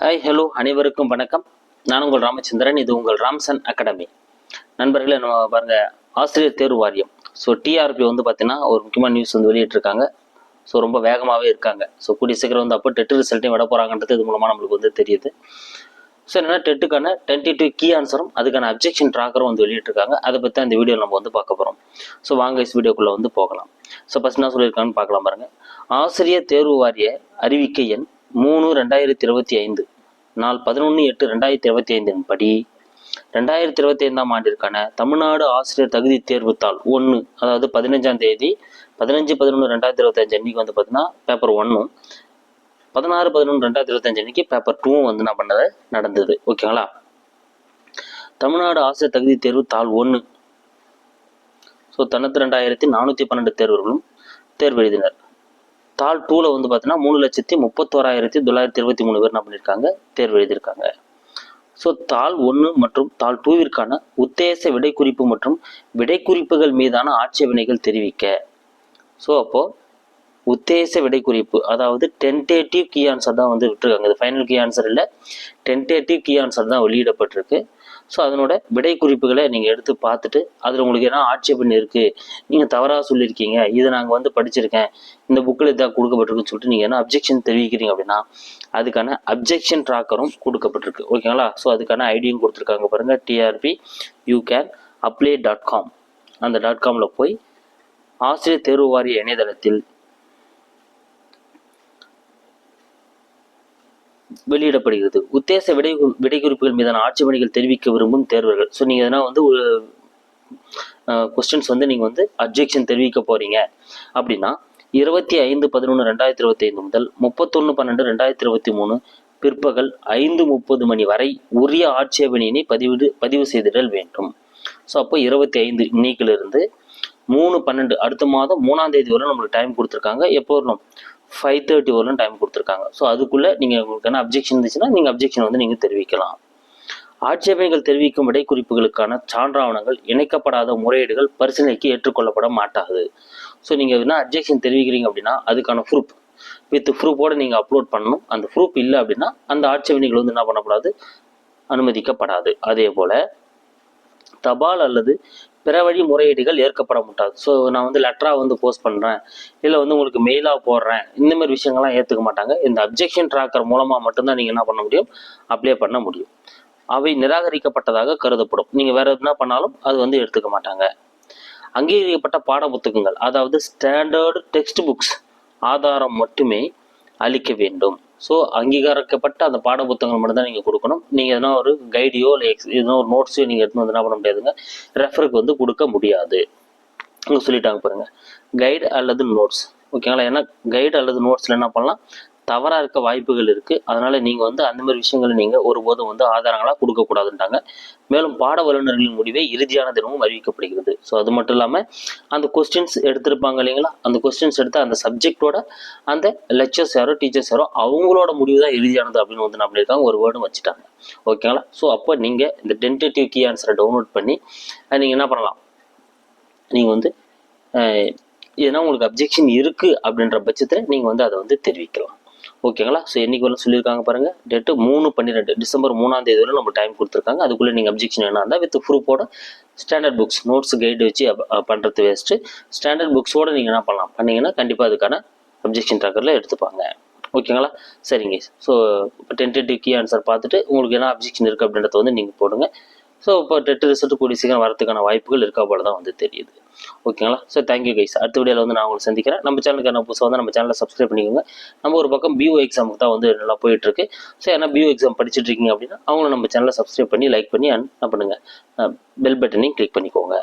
Hi hello அனைவருக்கும் வணக்கம். நான் உங்கள் ராமச்சந்திரன் இது உங்கள் ராம்சன் அகாடமி. நண்பர்களே நம்ம பாருங்க ஆசிரியர் தேர்வு வாரியம். ஸோ டிஆர்பி வந்து பார்த்தீங்கன்னா ஒரு முக்கியமான நியூஸ் வந்து வெளியிட்டிருக்காங்க. ஸோ ரொம்ப வேகமாகவே இருக்காங்க. ஸோ கூடிய சீக்கிரம் வந்து அப்போ டெட்டு ரிசல்ட்டையும் விட போகிறாங்கன்றது இது மூலமாக நம்மளுக்கு வந்து தெரியுது. ஸோ என்னென்னா டெட்டுக்கான டென்டேட்டிவ் கீ ஆன்சரும் அதுக்கான அப்ஜெக்ஷன் ட்ராக்கரும் வந்து வெளியிட்டிருக்காங்க. அதை பற்றி அந்த வீடியோ நம்ம வந்து பார்க்க போகிறோம் ஸோ வாங்க இஸ் வீடியோக்குள்ளே வந்து போகலாம். ஸோ ஃபஸ்ட் என்ன சொல்லியிருக்காங்கன்னு பார்க்கலாம் பாருங்கள் ஆசிரியர் தேர்வு வாரிய அறிவிக்கை எண் மூணு ரெண்டாயிரத்தி இருபத்தி ஐந்து. நாள் பதினொன்று எட்டு ரெண்டாயிரத்தி இருபத்தி ஐந்தின் படி ரெண்டாயிரத்தி இருபத்தி ஐந்தாம் ஆண்டிற்கான தமிழ்நாடு ஆசிரியர் தகுதி தேர்வுத்தாள் ஒன்று அதாவது பதினஞ்சாம் தேதி பதினஞ்சு பதினொன்று ரெண்டாயிரத்தி இருபத்தஞ்சு அன்னைக்கு வந்து பார்த்தீங்கன்னா பேப்பர் ஒன்றும் பதினாறு பதினொன்று ரெண்டாயிரத்தி இருபத்தஞ்சு அன்னைக்கு பேப்பர் டூவும் வந்து நான் பண்ணது நடந்தது. ஓகேங்களா தமிழ்நாடு ஆசிரியர் தகுதி தேர்வு தாள் ஒன்று ஸோ தொண்ணூற்றி ரெண்டாயிரத்தி நானூற்றி பன்னெண்டு தேர்வர்களும் தேர்வு எழுதினர். தாள் டூவில் வந்து பார்த்தீங்கன்னா மூணு லட்சத்தி முப்பத்தோராயிரத்தி தொள்ளாயிரத்தி இருபத்தி மூணு பேர் என்ன பண்ணியிருக்காங்க தேர்வு எழுதியிருக்காங்க. ஸோ தாள் ஒன்று மற்றும் தாள் டூவிற்கான உத்தேச விடை குறிப்பு மற்றும் விடை குறிப்புகள் மீதான ஆட்சேபனைகள் தெரிவிக்க. ஸோ அப்போது உத்தேச விடை குறிப்பு அதாவது டென்டேட்டிவ் கீ ஆன்சர் தான் வந்து விட்டுருக்காங்க. இது ஃபைனல் கீ ஆன்சர் இல்லை. டென்டேட்டிவ் கீ ஆன்சர் தான் வெளியிடப்பட்டிருக்கு. ஸோ அதனோட விடைக்குறிப்புகளை நீங்கள் எடுத்து பார்த்துட்டு அதில் உங்களுக்கு என்ன ஆட்சேபன் இருக்குது நீங்கள் தவறாக சொல்லியிருக்கீங்க இதை நாங்கள் வந்து படிச்சிருக்கேன் இந்த புக்கில் இதாக கொடுக்கப்பட்டிருக்குன்னு சொல்லிட்டு நீங்கள் என்ன அப்ஜெக்ஷன் தெரிவிக்கிறீங்க அப்படின்னா அதுக்கான அப்ஜெக்ஷன் ட்ராக்கரும் கொடுக்கப்பட்டிருக்கு. ஓகேங்களா ஸோ அதுக்கான ஐடியும் கொடுத்துருக்காங்க பாருங்கள் TRB you can apply dot com அந்த டாட் காமில் போய் ஆசிரியர் தேர்வு வாரிய இணையதளத்தில் வெளியிடப்படுகிறது. உத்தேச விடை விடைக்குறிப்புகள் மீதான ஆட்சேபனைகள் தெரிவிக்க விரும்பும் தேர்வர்கள். ஸோ நீங்கள் எதனா வந்து ஒரு கொஸ்டின்ஸ் வந்து நீங்கள் வந்து அப்ஜெக்ஷன் தெரிவிக்க போறீங்க. அப்படின்னா இருபத்தி ஐந்து பதினொன்று ரெண்டாயிரத்தி இருபத்தி ஐந்து முதல் முப்பத்தொன்று பன்னெண்டு ரெண்டாயிரத்தி இருபத்தி மூணு பிற்பகல் ஐந்து முப்பது மணி வரை உரிய ஆட்சேபனையினை பதிவிடு பதிவு செய்திடல் வேண்டும். ஸோ அப்போ இருபத்தி ஐந்து இன்னைக்கிலிருந்து மூணு பன்னெண்டு அடுத்த மாதம் மூணாம் தேதி வரை நம்மளுக்கு டைம் கொடுத்துருக்காங்க. எப்போ வரணும்? ஃபைவ் தேர்ட்டி வரலும் டைம் கொடுத்துருக்காங்க. ஸோ அதுக்குள்ளே நீங்கள் உங்களுக்கு என்ன அப்ஜெக்ஷன் இருந்துச்சுன்னா நீங்கள் அப்ஜெக்ஷன் வந்து நீங்கள் தெரிவிக்கலாம். ஆட்சேபனைகள் தெரிவிக்கும் விடைக்குறிப்புகளுக்கான சான்றாவணங்கள் இணைக்கப்படாத முறையீடுகள் பரிசீலனைக்கு ஏற்றுக்கொள்ளப்பட மாட்டாது. ஸோ நீங்கள் என்ன அப்ஜெக்ஷன் தெரிவிக்கிறீங்க அப்படின்னா அதுக்கான ப்ரூஃப் வித் ப்ரூஃபோடு நீங்கள் அப்லோட் பண்ணணும். அந்த ப்ரூஃப் இல்லை அப்படின்னா அந்த ஆட்சேபனைகள் வந்து என்ன பண்ணக்கூடாது? அனுமதிக்கப்படாது. அதே போல் தபால் அல்லது பிற வழி முறையீடுகள் ஏற்கப்பட மாட்டாது. ஸோ நான் வந்து லெட்டராக வந்து போஸ்ட் பண்ணுறேன் இல்லை வந்து உங்களுக்கு மெயிலாக போடுறேன். இந்த மாதிரி விஷயங்கள்லாம் ஏற்றுக்க மாட்டாங்க. இந்த அப்ஜெக்ஷன் ட்ராக்கர் மூலமாக மட்டும்தான் நீங்கள் என்ன பண்ண முடியும்? அப்ளை பண்ண முடியும். அவை நிராகரிக்கப்பட்டதாக கருதப்படும். நீங்கள் வேறு எதுனா பண்ணாலும் அது வந்து எடுத்துக்க மாட்டாங்க. அங்கீகரிக்கப்பட்ட பாட புத்தகங்கள் அதாவது ஸ்டாண்டர்டு டெக்ஸ்ட் புக்ஸ் ஆதாரம் மட்டுமே அளிக்க வேண்டும். ஸோ அங்கீகரிக்கப்பட்ட அந்த பாட புத்தகங்கள் மட்டும் தான் நீங்கள் கொடுக்கணும். நீங்கள் எதனா ஒரு கைடியோ இல்லை எக்ஸ் எதனா ஒரு நோட்ஸையோ நீங்கள் எடுத்து வந்து என்ன பண்ண முடியாதுங்க. ரெஃபருக்கு வந்து கொடுக்க முடியாது. இங்கே சொல்லிட்டாங்க பாருங்க. கைடு அல்லது நோட்ஸ் ஓகேங்களா ஏன்னா கைடு அல்லது நோட்ஸில் என்ன பண்ணலாம்? தவறாக இருக்க வாய்ப்புகள் இருக்குது அதனால் நீங்கள் வந்து அந்த மாதிரி விஷயங்களை நீங்கள் ஒருபோதும் வந்து ஆதாரங்களாக கொடுக்கக்கூடாதுன்ட்டாங்க. மேலும் பாட வல்லுநர்களின் முடிவே இறுதியான தினமும் அறிவிக்கப்படுகிறது. ஸோ அது மட்டும் இல்லாமல் அந்த கொஸ்டின்ஸ் எடுத்திருப்பாங்க இல்லைங்களா? அந்த கொஸ்டின்ஸ் எடுத்து அந்த சப்ஜெக்டோட அந்த லெக்சர்ஸ் யாரோ டீச்சர்ஸ் யாரோ அவங்களோட முடிவு தான் இறுதியானது அப்படின்னு வந்து நான் பண்ணியிருக்காங்க ஒரு வேர்டும் வச்சுட்டாங்க. ஓகேங்களா ஸோ அப்போ நீங்கள் இந்த டென்டேட்டிவ் கீ ஆன்சரை டவுன்லோட் பண்ணி நீங்கள் என்ன பண்ணலாம்? நீங்கள் வந்து ஏன்னா உங்களுக்கு அப்ஜெக்ஷன் இருக்குது அப்படின்ற பட்சத்தில் நீங்கள் வந்து அதை வந்து தெரிவிக்கலாம். ஓகேங்களா? ஸோ என்னைக்கு வரலாம் சொல்லியிருக்காங்க பாருங்க. டேட்டு மூணு பன்னிரெண்டு டிசம்பர் மூணாம் தேதி வரை நம்ம டைம் கொடுத்துருக்காங்க. அதுக்குள்ளே நீங்கள் அப்ஜெக்ஷன் என்ன இருந்தால் வித் ப்ரூஃபோட ஸ்டாண்டர்ட் புக்ஸ் நோட்ஸ் கைடு வச்சு பண்ணுறது வேஸ்ட்டு ஸ்டாண்டர்ட் புக்ஸோட நீங்கள் என்ன பண்ணலாம்? பண்ணிங்கன்னா கண்டிப்பாக அதுக்கான அப்ஜெக்ஷன் ட்ராக்கரில் எடுத்துப்பாங்க. ஓகேங்களா? சரிங்க. ஸோ இப்போ டென்டேட்டிவ் கீ ஆன்சர் பார்த்துட்டு உங்களுக்கு என்ன அப்ஜெக்ஷன் இருக்குது அப்படின்றத வந்து நீங்கள் போடுங்க. ஸோ இப்போ டெட் ரிசல்ட் கூடிய சீக்கிரம் வரதுக்கான வாய்ப்புகள் இருக்கா போல தான் வந்து தெரியுது. ஓகேங்களா ஸோ தேங்க்யூ கைஸ் அடுத்த வீடியோவில் வந்து நான் உங்களை சந்திக்கிறேன். நம்ம சேனலுக்கான புதுசாக வந்து நம்ம சேனலை சப்ஸ்கிரைப் பண்ணிக்கோங்க. நம்ம ஒரு பக்கம் பிஓ எக்ஸாமுக்கு தான் வந்து நல்லா போயிட்டுருக்கு. ஸோ ஏன்னா பிஓ எக்ஸாம் படிச்சுட்டு இருக்கீங்க அப்படின்னா அவங்களும் நம்ம சேனலை சப்ஸ்கிரைப் பண்ணி லைக் பண்ணி அன் என்ன பெல் பட்டனையும் கிளிக் பண்ணிக்கோங்க.